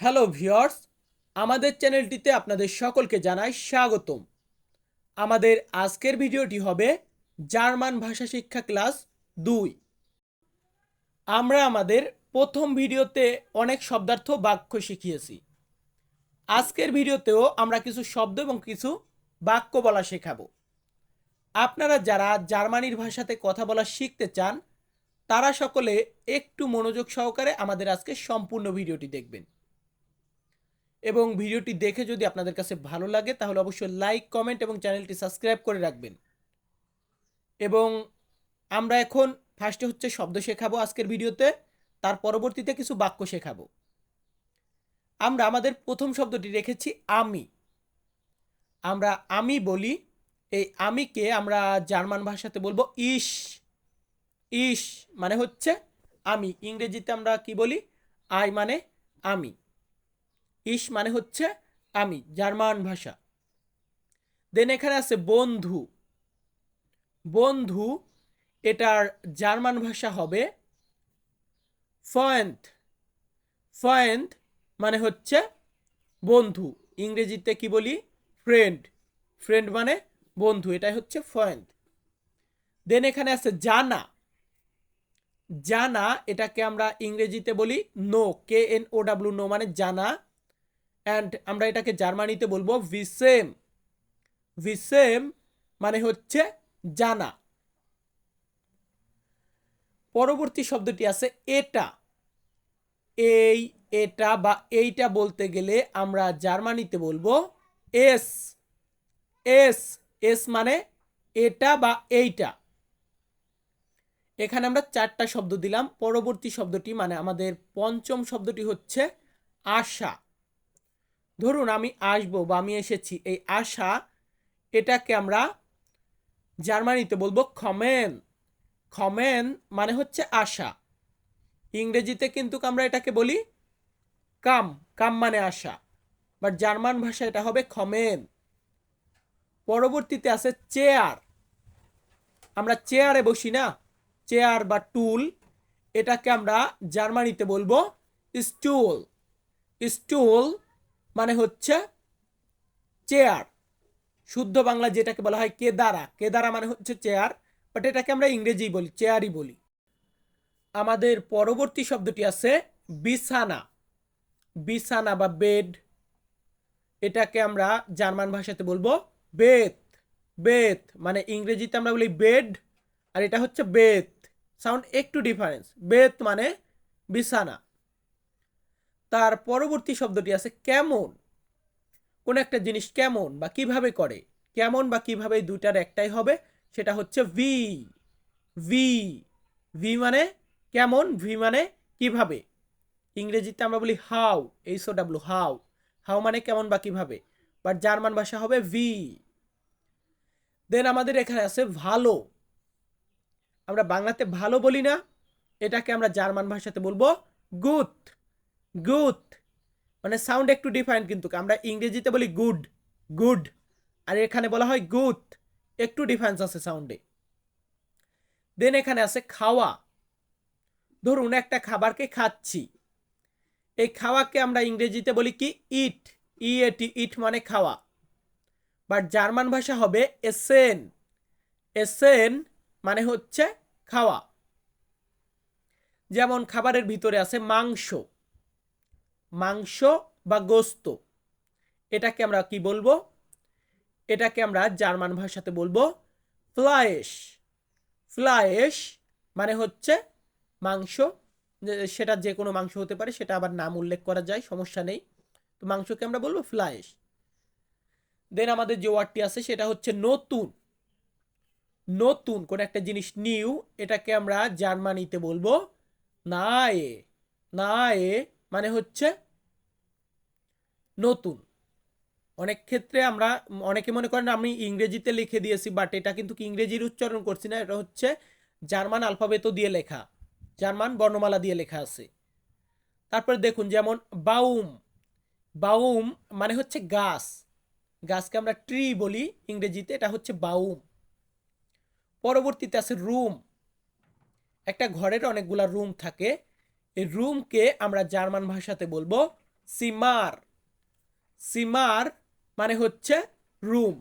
Hello viewers আমাদের চ্যানেলটিতে আপনাদের সকলকে জানাই স্বাগতম। আমাদের আজকের ভিডিওটি হবে জার্মান ভাষা শিক্ষা ক্লাস দুই। আমরা আমাদের প্রথম ভিডিওতে অনেক শব্দার্থ বাক্য শিখিয়েছি। আজকের ভিডিওতেও আমরা কিছু শব্দ এবং কিছু বাক্য বলা শেখাবো। আপনারা যারা জার্মানির ভাষাতে কথা বলা শিখতে চান, তারা সকলে একটু মনোযোগ সহকারে আমাদের আজকে সম্পূর্ণ ভিডিওটি দেখবেন। এবং ভিডিওটি দেখে যদি আপনাদের কাছে ভালো লাগে, তাহলে অবশ্যই লাইক কমেন্ট এবং চ্যানেলটি সাবস্ক্রাইব করে রাখবেন। এবং আমরা এখন ফার্স্টে হচ্ছে শব্দ শেখাবো আজকের ভিডিওতে, তার পরবর্তীতে কিছু বাক্য শেখাবো। আমরা আমাদের প্রথম শব্দটি রেখেছি আমি। আমরা আমি বলি, এই আমিকে আমরা জার্মান ভাষাতে বলব ইস ইস মানে হচ্ছে আমি। ইংরেজিতে আমরা কি বলি? আই মানে আমি। ইস মানে হচ্ছে আমি, জার্মান ভাষা। দেন এখানে আছে বন্ধু। বন্ধু, এটার জার্মান ভাষা হবে ফয়েন্ট। ফয়েন্ট মানে হচ্ছে বন্ধু। ইংরেজিতে কি বলি? ফ্রেন্ড। ফ্রেন্ড মানে বন্ধু, এটাই হচ্ছে ফয়েন্ট। দেন এখানে আছে জানা। জানা, এটাকে আমরা ইংরেজিতে বলি no, K N O W, no মানে জানা। অ্যান্ড আমরা এটাকে জার্মানিতে বলব ভিসেম। ভিসেম মানে হচ্ছে জানা। পরবর্তী শব্দটি আছে এটা। এই, এটা বা এইটা বলতে গেলে আমরা জার্মানিতে বলব এস। এস এস মানে এটা বা এইটা। এখানে আমরা চারটা শব্দ দিলাম। পরবর্তী শব্দটি মানে আমাদের পঞ্চম শব্দটি হচ্ছে আশা। ধরুন আমি আসব বা আমি এসেছি, এই আশা এটাকে আমরা জার্মানিতে বলব খমেন। খমেন মানে হচ্ছে আশা। ইংরেজিতে কিন্তু আমরা এটাকে বলি কাম। কাম মানে আশা। বাট জার্মান ভাষা এটা হবে খমেন। পরবর্তীতে আছে চেয়ার। আমরা চেয়ারে বসি না। চেয়ার বা টুল এটাকে আমরা জার্মানিতে বলব স্টুল। স্টুল মানে হচ্ছে চেয়ার শুদ্ধ বাংলা যেটাকে বলা হয় কেদারা। কেদারা মানে হচ্ছে চেয়ার বাট এটাকে আমরা ইংরেজি বলি চেয়ারই বলি। আমাদের পরবর্তী শব্দটি আছে বিছানা। বিছানা বা বেড এটাকে আমরা জার্মান ভাষাতে বলব বেত বেত মানে ইংরেজিতে আমরা বলি বেড আর এটা হচ্ছে বেত সাউন্ড একটু ডিফারেন্স বেত মানে বিছানা। তার পরবর্তী শব্দটি আছে কেমন? কোন একটা জিনিস কেমন বা কীভাবে করে? কেমন বা কীভাবে এই দুইটার একটাই হবে? সেটা হচ্ছে ভি ভি ভি মানে কেমন ভি মানে কীভাবে? ইংরেজিতে আমরা বলি how H O W how how মানে কেমন বা কীভাবে? বাট জার্মান ভাষা হবে ভি দেন আমাদের এখানে আছে ভালো। আমরা বাংলাতে ভালো বলি না। এটাকে আমরা জার্মান ভাষাতে বলব গুড গুড। মানে সাউন্ড একটু ডিফারেন্ট কিন্তু। আমরা ইংরেজিতে বলি গুড গুড। আর এখানে বলা হয় গুড। একটু ডিফারেন্স আছে সাউন্ডে দেন এখানে আছে খাওয়া। ধরুন একটা খাবারকে খাচ্ছি। এই খাওয়াকে আমরা ইংরেজিতে বলি কি? ইট ই এটি ইট মানে খাওয়া। বাট জার্মান ভাষা হবে এসেন এসেন মানে হচ্ছে খাওয়া। যেমন খাবারের ভিতরে আছে মাংস। মাংস বা গোস্ত। এটাকে আমরা কি বলব? এটাকে আমরা জার্মান ভাষাতে বলব ফ্লায়েশ। ফ্লায়েশ মানে হচ্ছে মাংস। সেটা যে কোনো মাংস হতে পারে, সেটা আবার নাম উল্লেখ করা যায়, সমস্যা নেই। তো মাংসকে আমরা বলব ফ্লায়েশ। দেন আমাদের যে ওয়ার্ডটি আছে, সেটা হচ্ছে নতুন। নতুন, কোন একটা জিনিস নিউ, এটাকে আমরা জার্মানিতে বলব না এ না এ মানে হচ্ছে নতুন। অনেক ক্ষেত্রে আমরা, অনেকে মনে করেন আমি ইংরেজিতে লিখে দিয়েছি বাট এটা কিন্তু ইংরেজির উচ্চারণ করছি না, এটা হচ্ছে জার্মান আলফাবেতো দিয়ে লেখা, জার্মান বর্ণমালা দিয়ে লেখা আছে। তারপরে দেখুন, যেমন বাউম বাউম মানে হচ্ছে গাছ, গাছকে আমরা ট্রি বলি ইংরেজিতে, এটা হচ্ছে বাউম পরবর্তীতে আছে রুম একটা ঘরের অনেকগুলা রুম থাকে এই রুমকে আমরা জার্মান ভাষাতে বলব সিমার। সিমার মানে হচ্ছে রুম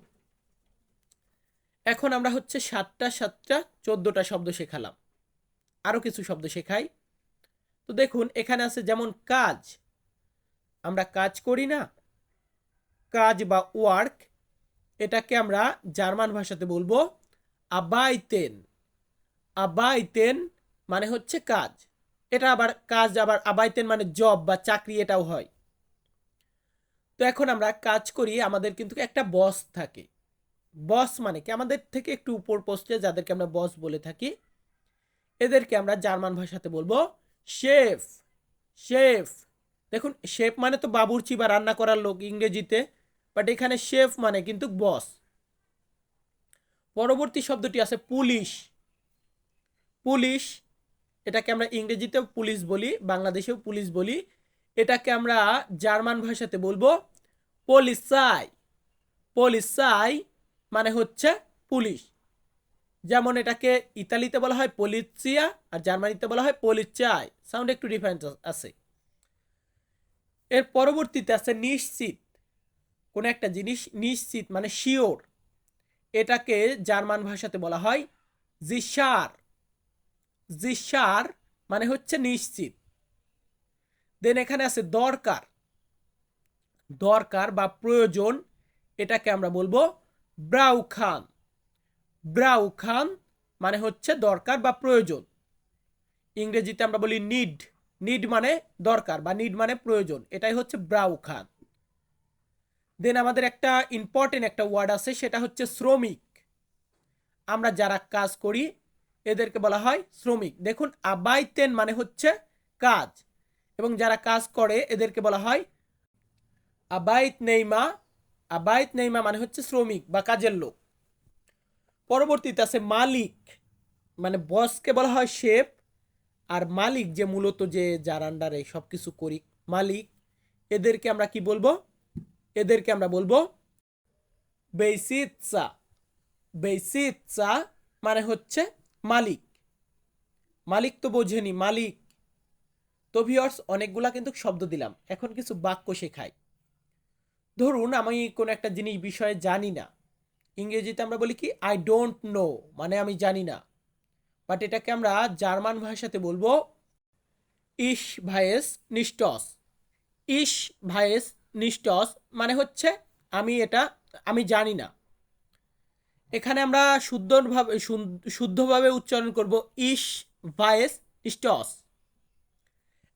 এখন আমরা হচ্ছে সাতটা সাতটা, চোদ্দোটা শব্দ শেখালাম। আরও কিছু শব্দ শেখাই। তো দেখুন, এখানে আছে যেমন কাজ। আমরা কাজ করি না। কাজ বা ওয়ার্ক এটাকে আমরা জার্মান ভাষাতে বলব আবাইতেন। আবাইতেন মানে হচ্ছে কাজ। এটা আবার কাজ আবার আবাইতেন মানে জব বা চাকরি এটাও হয়। তো এখন আমরা কাজ করি, আমাদের কিন্তু একটা বস থাকে। বস মানে কি? আমাদের থেকে একটু উপর পোস্টে যাদেরকে আমরা বস বলে থাকি, এদেরকে আমরা জার্মান ভাষাতে বলব শেফ শেফ। দেখুন, শেফ মানে তো বাবুর্চি বা রান্না করার লোক ইংরেজিতে বাট এখানে শেফ মানে কিন্তু বস পরবর্তী শব্দটি আছে পুলিশ। পুলিশ এটাকে আমরা ইংরেজিতেও পুলিশ বলি, বাংলাদেশেও পুলিশ বলি। এটাকে আমরা জার্মান ভাষাতে বলব পলিসাই। পলিসাই মানে হচ্ছে পুলিশ। যেমন এটাকে ইতালিতে বলা হয় পলিচিয়া আর জার্মানিতে বলা হয় পলিচাই। সাউন্ড একটু ডিফারেন্স আছে। এর পরবর্তীতে আছে নিশ্চিত। কোনো একটা জিনিস নিশ্চিত মানে শিওর। এটাকে জার্মান ভাষাতে বলা হয় জিসার। জিসার মানে হচ্ছে নিশ্চিত। দেন এখানে আছে দরকার। দরকার বা প্রয়োজন, এটাকে আমরা বলব ব্রাউ খান ব্রাউ খান মানে হচ্ছে দরকার বা প্রয়োজন। ইংরেজিতে আমরা বলি নিড নিড মানে দরকার বা নিড মানে প্রয়োজন। এটাই হচ্ছে ব্রাউ খান দেন আমাদের একটা ইম্পর্টেন্ট একটা ওয়ার্ড আছে, সেটা হচ্ছে শ্রমিক। আমরা যারা কাজ করি এদেরকে বলা হয় শ্রমিক। দেখুন, আবাইতেন মানে হচ্ছে কাজ। এবং যারা কাজ করে, এদেরকে বলা হয় আবাইত নেইমা। আবাইত নেইমা মানে হচ্ছে শ্রমিক বা কাজের লোক। পরবর্তীতে আছে মালিক। মানে বসকে বলা হয় শেফ। আর মালিক যে মূলত যে, যার আন্ডারে সব কিছু করি, মালিক। এদেরকে আমরা কি বলব? এদেরকে আমরা বলব বেসিৎসা বেসিৎসা মানে হচ্ছে মালিক। মালিক তো বোঝেনি, মালিক। তো ভিওর্স অনেকগুলা কিন্তু শব্দ দিলাম, এখন কিছু বাক্য শেখাই। ধরুন, আমি কোনো একটা জিনিস বিষয়ে জানি না। ইংরেজিতে আমরা বলি কি আই ডোন্ট নো মানে আমি জানি না। বাট এটাকে আমরা জার্মান ভাষাতে বলব ইস ভাইয়েস নিস্টস ইস ভাইয়েস নিস্টস মানে হচ্ছে, আমি এটা, আমি জানি না। এখানে আমরা শুদ্ধভাবে শুদ্ধভাবে উচ্চারণ করব ইস ভাইয়েস নিস্টস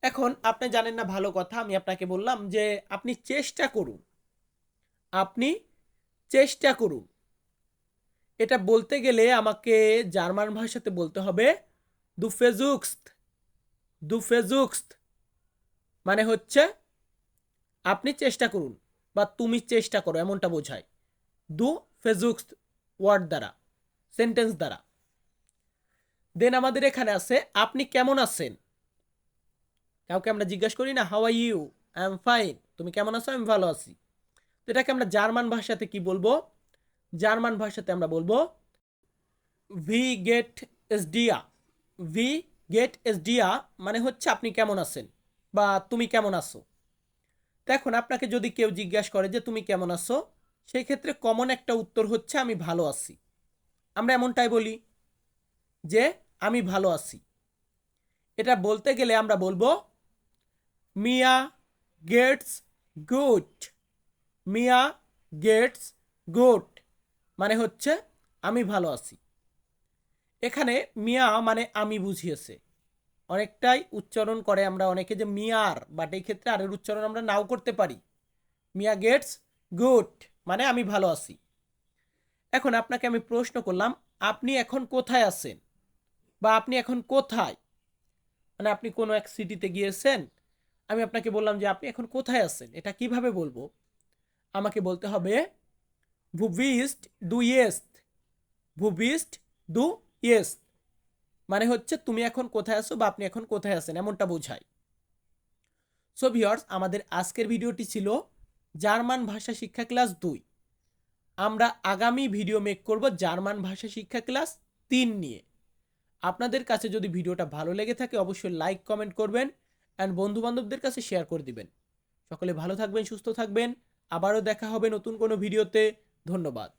এখন আপনি জানেন না ভালো কথা, আমি আপনাকে বললাম যে আপনি চেষ্টা করুন। আপনি চেষ্টা করুন। এটা বলতে গেলে আমাকে জার্মান ভাষাতে বলতে হবে দু ফেজুক্সত দু ফেজুক্সত। মানে হচ্ছে আপনি চেষ্টা করুন বা তুমি চেষ্টা করো, এমনটা বোঝায়। দু ফেজুক্স ওয়ার্ড দ্বারা, সেন্টেন্স দ্বারা। দেন আমাদের এখানে আছে, আপনি কেমন আছেন? কাউকে আমরা জিজ্ঞাসা করি না how you I am fine তুমি কেমন আছো? আমি ভালো আছি। তো এটাকে আমরা জার্মান ভাষাতে কি বলব? জার্মান ভাষাতে আমরা বলব ভি গেট এস ডিয়া ভি গেট এস ডিয়া মানে হচ্ছে আপনি কেমন আছেন বা তুমি কেমন আছো। তো এখন আপনাকে যদি কেউ জিজ্ঞাসা করে যে, তুমি কেমন আছো? সেই ক্ষেত্রে কমন একটা উত্তর হচ্ছে, আমি ভালো আছি। আমরা এমনটাই বলি যে, আমি ভালো আছি। এটা বলতে গেলে আমরা বলব, মিয়া গেটস গুড। মিয়া গেটস গুড মানে হচ্ছে, আমি ভালো আছি। এখানে মিয়া মানে আমি বুঝিয়েছে। অনেকটাই উচ্চারণ করে আমরা অনেকে যে মিয়ার বাট এই ক্ষেত্রে আরের উচ্চারণ আমরা নাও করতে পারি। মিয়া গেটস গুড। মানে আমি ভালো আছি। এখন আপনাকে আমি প্রশ্ন করলাম, আপনি এখন কোথায় আছেন? বা আপনি এখন কোথায়? মানে আপনি কোনো এক সিটিতে গিয়েছেন, আমি আপনাকে বললাম যে আপনি এখন কোথায় আছেন? এটা কীভাবে বলব? আমাকে বলতে হবে ভুবিস্ট দু ইয়েস্ট ভুবিস্ট দু ইয়েস্ট। মানে হচ্ছে তুমি এখন কোথায় আছো বা আপনি এখন কোথায় আছেন, এমনটা বোঝায়। সো ভিওর্স আমাদের আজকের ভিডিওটি ছিল জার্মান ভাষা শিক্ষা ক্লাস দুই। আমরা আগামী ভিডিও মেক করব জার্মান ভাষা শিক্ষা ক্লাস তিন নিয়ে। আপনাদের কাছে যদি ভিডিওটা ভালো লেগে থাকে, অবশ্যই লাইক কমেন্ট করবেন অ্যান্ড বন্ধুবান্ধবদের কাছে শেয়ার করে দিবেন। সকলে ভালো থাকবেন, সুস্থ থাকবেন। আবারও দেখা হবে নতুন কোনো ভিডিওতে। ধন্যবাদ।